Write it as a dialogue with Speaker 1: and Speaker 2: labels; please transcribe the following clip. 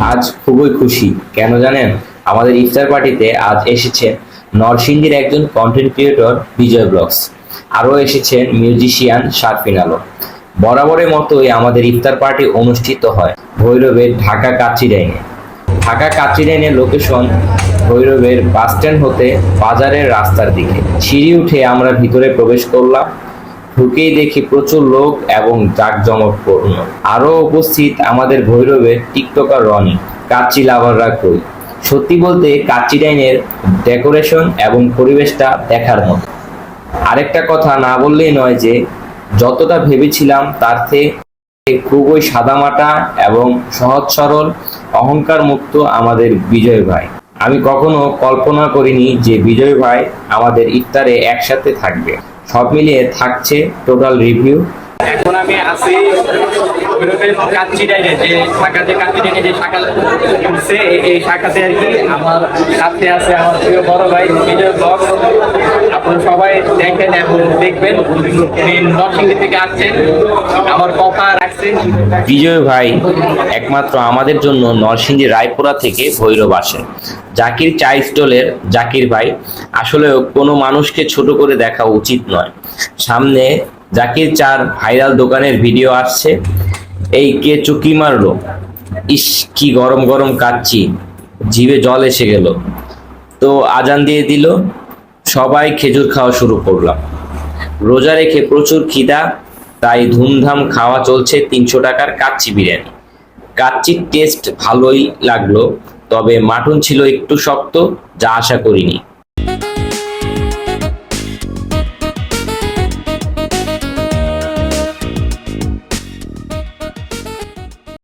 Speaker 1: আজ খুবই খুশি। কেন জানেন? আমাদের ইফতার পার্টিতে আজ এসেছেন নরসিংদীর একজন কন্টেন্ট ক্রিয়েটর বিজয় ব্লগস। আরও এসেছেন মিউজিশিয়ান শারফিন আলম। বরাবরের মতোই আমাদের ইফতার পার্টি অনুষ্ঠিত হয় ভৈরবের ঢাকা কাচিরাইনে ঢাকা কাচিরাইনের লোকেশন ভৈরবের বাস স্ট্যান্ড হতে বাজারের রাস্তার দিকে। সিঁড়ি উঠে আমরা ভিতরে প্রবেশ করলাম। ঢুকেই দেখি প্রচুর লোক এবং জাঁকজমকপূর্ণ। আরও উপস্থিত আমাদের ভৈরবের টিকটকার রনি, কাচ্চি লাভাররা কই। সত্যি বলতে কাচ্চি ডাইনের ডেকোরেশন এবং পরিবেশটা দেখার মতো। আরেকটা কথা না বললেই নয় যে, যতটা ভেবেছিলাম তার থেকে খুবই সাদামাটা এবং সহজ সরল অহংকার মুক্ত আমাদের বিজয় ভাই। আমি কখনো কল্পনা করিনি যে বিজয় ভাই আমাদের ইফতারে একসাথে থাকবে। সব মিলিয়ে থাকছে টোটাল রিভিউ
Speaker 2: এখন আমি আছি সবাই দেখবেন
Speaker 1: বিজয় ভাই একমাত্র আমাদের জন্য নরসিংদী রায়পুরা থেকে ভৈরব আসেন। জাকির চা স্টলের জাকির ভাই, আসলে কোনো মানুষকে ছোট করে দেখা উচিত নয়। সামনে জাকির চার ভাইরাল দোকানের ভিডিও আসছে। এই কে চুকি মারলো? ইস, কি গরম গরম কাচ্ছি জিভে জল এসে গেল। তো আজান দিয়ে দিল। সবাই খেজুর খাওয়া শুরু করলাম রোজা রেখে প্রচুর খিদা, তাই ধুমধাম খাওয়া চলছে তিনশো টাকার কাচ্চি বিরিয়ানি। কাচ্চির টেস্ট ভালোই লাগল, তবে মাটন ছিল একটু শক্ত, যা আশা করিনি।